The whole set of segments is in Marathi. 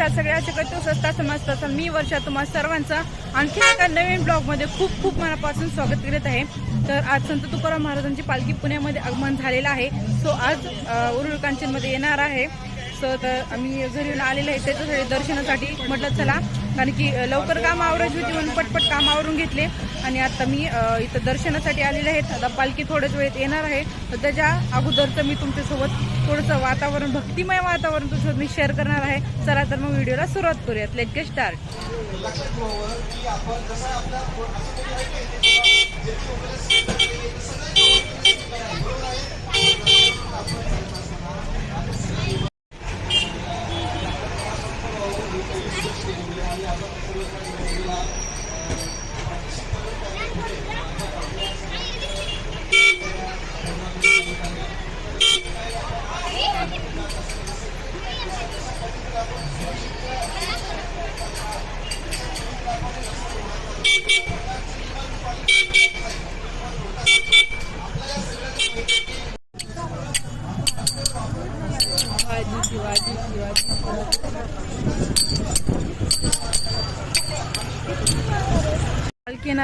वर्षात सगळ्या असे कट्टूस असतात असाल मी वर्षा तुम्हा सर्वांचं आणखी एका नवीन ब्लॉगमध्ये खूप खूप मनापासून स्वागत करत आहे. तर आज संत तुकाराम महाराजांची पालखी पुण्यामध्ये आगमन झालेलं आहे. सो आज अ, उरुळ कांचनमध्ये येणार आहे. सो तर आम्ही घरी आलेलं आहे. त्याच्यासाठी दर्शनासाठी म्हटलं चला कारण की लवकर काम आवरायची होती म्हणून पटपट काम आवरून घेतले. आणि आता मी इथं दर्शनासाठी आलेले आहेत. आता पालखी थोड्याच वेळेत येणार आहे. तर त्याच्या अगोदरचं मी तुमच्यासोबत थोडंसं वातावरण भक्तिमय वातावरण तुमच्यासोबत मी शेअर करणार आहे. चला तर मग व्हिडिओला सुरुवात करूयात. लेट गेट स्टार्ट শিক্ষা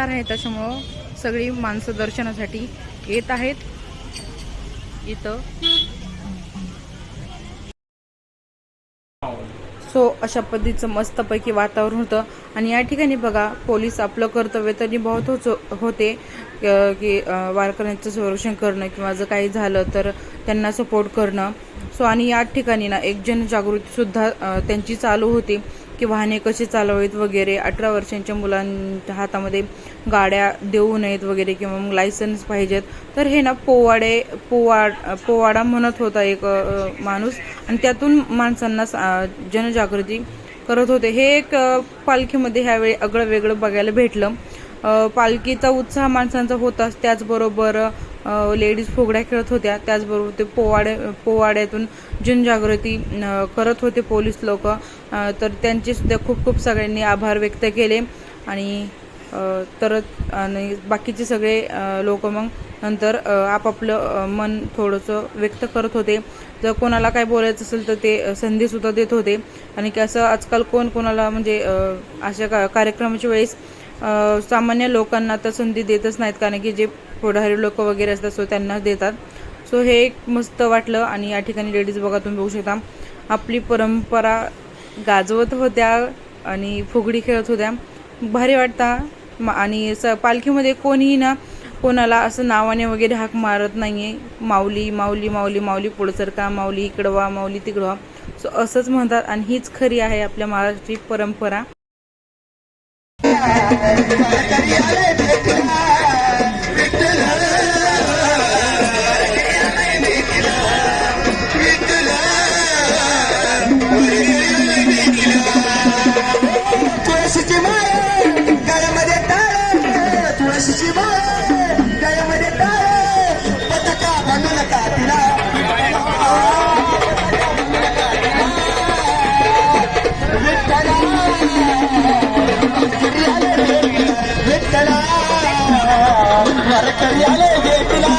पालखी आहे त्याच्यामुळं सगळी माणसं दर्शनासाठी येत आहेत. इथं. सो अशा पद्धतीचं मस्तपैकी वातावरण होतं. आणि या ठिकाणी बघा पोलीस आपलं कर्तव्य तर निभावत होच- होते. की वारकऱ्यांचं संरक्षण करणं किंवा जर काही झालं तर त्यांना सपोर्ट करणं. सो आणि या ठिकाणी ना एक जनजागृतीसुद्धा त्यांची चालू होती. की वाहने कशी चालवावीत वगैरे अठरा वर्षांच्या मुलांच्या हातामध्ये गाड्या देऊ नयेत वगैरे किंवा मग लायसन्स पाहिजेत. तर हे ना पोवाडे पोवाड पोवाडा म्हणत होता एक माणूस. आणि त्यातून माणसांना सा- जनजागृती करत होते. हे एक पालखीमध्ये ह्यावेळी आगळं वेगळं बघायला भेटलं. पालखीचा उत्साह माणसांचा होताच त्याचबरोबर लेडीज फुगड्या खेळत होत्या. त्याचबरोबर ते पोवाडे पोवाड्यातून जनजागृती करत होते पोलीस लोक. तर त्यांचे सुद्धा खूप खूप सगळ्यांनी आभार व्यक्त केले. आणि तर आणि बाकीचे सगळे लोक मग नंतर आपापलं मन थोडंसं व्यक्त करत होते. जर कोणाला काय बोलायचं असेल तर ते संधीसुद्धा देत होते. आणि की असं आजकाल कोण कोणाला म्हणजे अशा का कार्यक्रमाच्या वेळेस सामान्य लोकांना तर संधी देतच नाहीत कारण की जे पुढारी लोक वगैरे असतात सो त्यांनाच देतात. सो हे एक मस्त वाटलं आणि या ठिकाणी लेडीज बघा तुम्ही बघू शकता. आपली परंपरा गाजवत होत्या आणि फुगडी खेळत होत्या. भारी वाटता. आणि स पालखीमध्ये कोणीही ना कोणाला असं नावाने वगैरे हाक मारत नाही आहे माऊली माऊली माऊली माऊली पुढं सरका माऊली इकडं वा माऊली तिकडं वा. सो असंच म्हणतात आणि हीच खरी आहे आपल्या महाराष्ट्री परंपरा. Materiales वारकरी आले भेटीला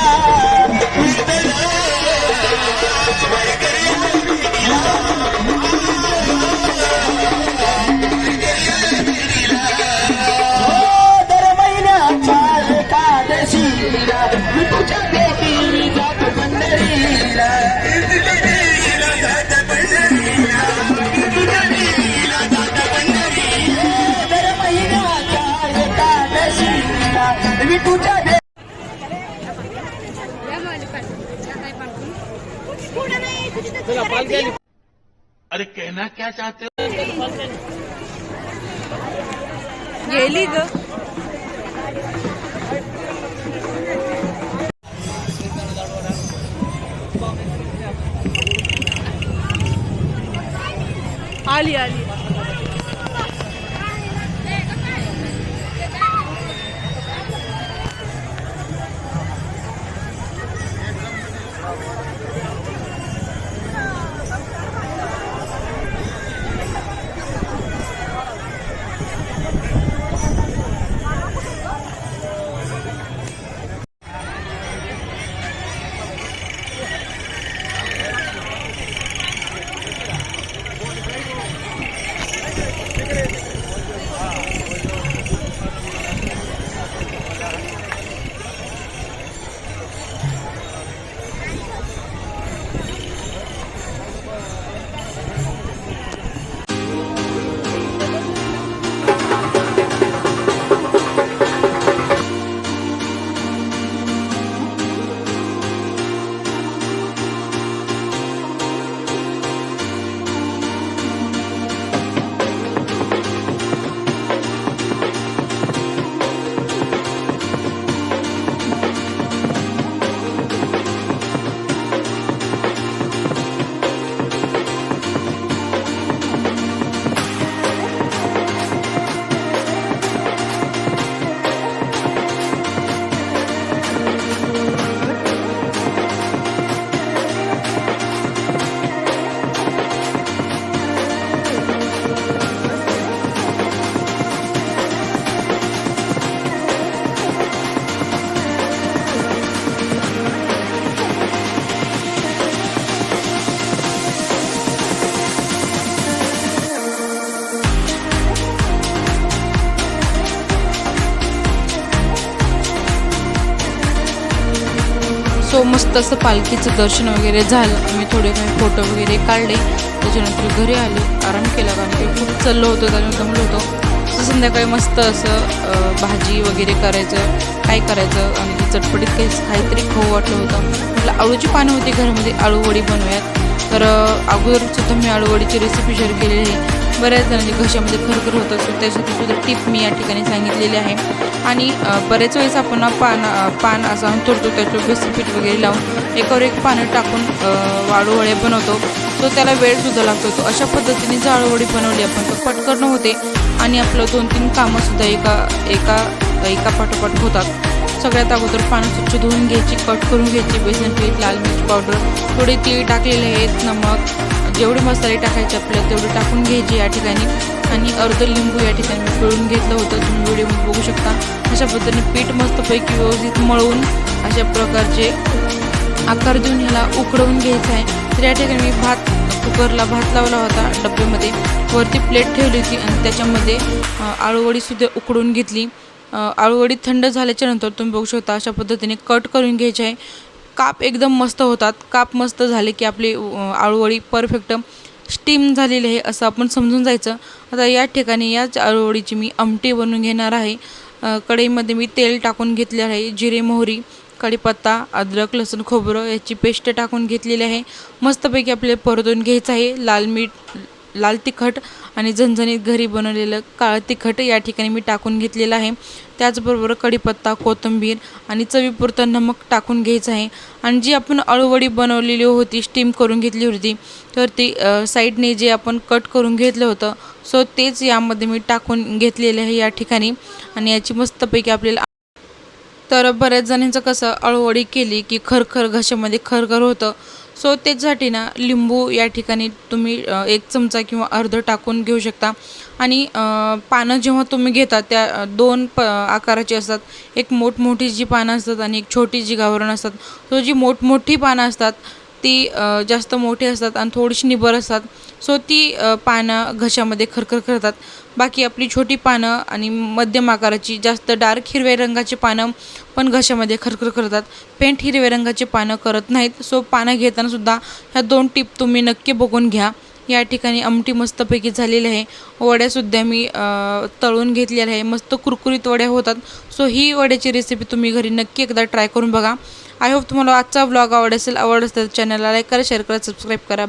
कहना क्या चाहते हो? गेली ग. आली आली. सो मस्त असं पालखीचं दर्शन वगैरे झालं. मी थोडे काही फोटो वगैरे काढले. त्याच्यानंतर घरी आले. आराम केला. कारण की खूप चाललो होतो त्यामुळे दमलो होतो. संध्याकाळी मस्त असं भाजी वगैरे करायचं काय करायचं आणि चटपटीत काही काहीतरी खाऊ वाटलं होतं. म्हटलं आळूची पानं होती घरामध्ये. आळूवडी बनवूयात. तर अ, अगोदर सुद्धा मी आळूवडीची रेसिपी शेअर केलेली आहे. बऱ्याच जणांनी घशामध्ये खरखर होत असेल त्यासाठी सुद्धा टिप मी या ठिकाणी सांगितलेली आहे. आणि बऱ्याच वेळेस आपण पान पान असं आणून तोडतो त्याच्यावर बेसपीठ वगैरे लावून एकावर एक पानं टाकून वाळूवळे बनवतो. तो त्याला वेळसुद्धा लागतो. तो अशा पद्धतीने जर बनवली आपण तर पटकन होते. आणि आपलं दोन तीन कामंसुद्धा एका एका एका पाठोपाठ होतात. सगळ्यात अगोदर पानं स्वच्छ धुवून घ्यायची कट करून घ्यायची बेसन पीठ लाल मिरची पावडर थोडे तीळ टाकलेले आहेत नमक जेवढे मसाले टाकायचे आपल्याला तेवढे टाकून घ्यायचे या ठिकाणी. आणि अर्ध लिंबू या ठिकाणी मी पिळून घेतलं होतं. तुम्ही व्हिडिओमध्ये बघू शकता. अशा पद्धतीने पीठ मस्तपैकी व्यवस्थित मळून अशा प्रकारचे आकार देऊन ह्याला उकडवून घ्यायचं आहे. तर या ठिकाणी मी भात कुकरला भात लावला होता डब्यामध्ये. वरती प्लेट ठेवली होती आणि त्याच्यामध्ये आळूवडीसुद्धा उकडून घेतली. आळूवडी थंड झाल्याच्यानंतर तुम्ही बघू शकता अशा पद्धतीने कट करून घ्यायचे आहे. काप एकदम मस्त होतात. काप मस्त झाले की आपली अ, आळूवडी परफेक्ट स्टीम झालेली आहे असं आपण समजून जायचं. आता या ठिकाणी याच आळूवडीची मी आमटी बनवून घेणार आहे. कढईमध्ये मी तेल टाकून घेतले आहे जिरे मोहरी कढीपत्ता अद्रक लसूण खोबरं याची पेस्ट टाकून घेतलेली आहे. मस्तपैकी आपल्याला परतून घ्यायचं आहे. लाल मीठ लाल तिखट आणि झणझणीत घरी बनवलेलं काळं तिखट या ठिकाणी मी टाकून घेतलेलं आहे. त्याचबरोबर कढीपत्ता कोथिंबीर आणि चवीपुरतं नमक टाकून घ्यायचं आहे. आणि जी आपण अळूवडी बनवलेली होती स्टीम करून घेतली होती तर ती साईडने जे आपण कट करून घेतलं होतं सो तेच यामध्ये मी टाकून घेतलेले आहे या ठिकाणी. आणि याची मस्तपैकी आपल्याला तर बऱ्याच जणांचं कसं अळूवडी केली की खरखर घशामध्ये खरखर होतं. सो त्याच्यासाठी ना लिंबू या ठिकाणी तुम्ही एक चमचा किंवा अर्ध टाकून घेऊ शकता. आणि पानं जेव्हा तुम्ही घेता त्या दोन प आकाराची असतात. एक मोठमोठी जी पानं असतात आणि एक छोटी जी गावरण असतात. सो जी मोठमोठी पानं असतात ती जास्त मोठी असतात आणि थोडीशी निबर असतात. सो ती पानं घशामध्ये खरखर करतात. बाकी आपली छोटी पानं आणि मध्यम आकाराची जास्त डार्क हिरव्या रंगाची पानं पण घशामध्ये खरखर करतात. पेंट हिरव्या रंगाची पानं करत नाहीत. सो पानं घेतानासुद्धा ह्या दोन टिप तुम्ही नक्की बघून घ्या. या ठिकाणी आमटी मस्तपैकी झालेली आहे. वड्यासुद्धा मी तळून घेतलेल्या आहे. मस्त कुरकुरीत वड्या होतात. सो ही वड्याची रेसिपी तुम्ही घरी नक्की एकदा ट्राय करून बघा. आय होप तुम्हाला आजचा ब्लॉग आवड असेल आवड असेल तर चॅनलला लाईक करा शेअर करा सबस्क्राईब करा.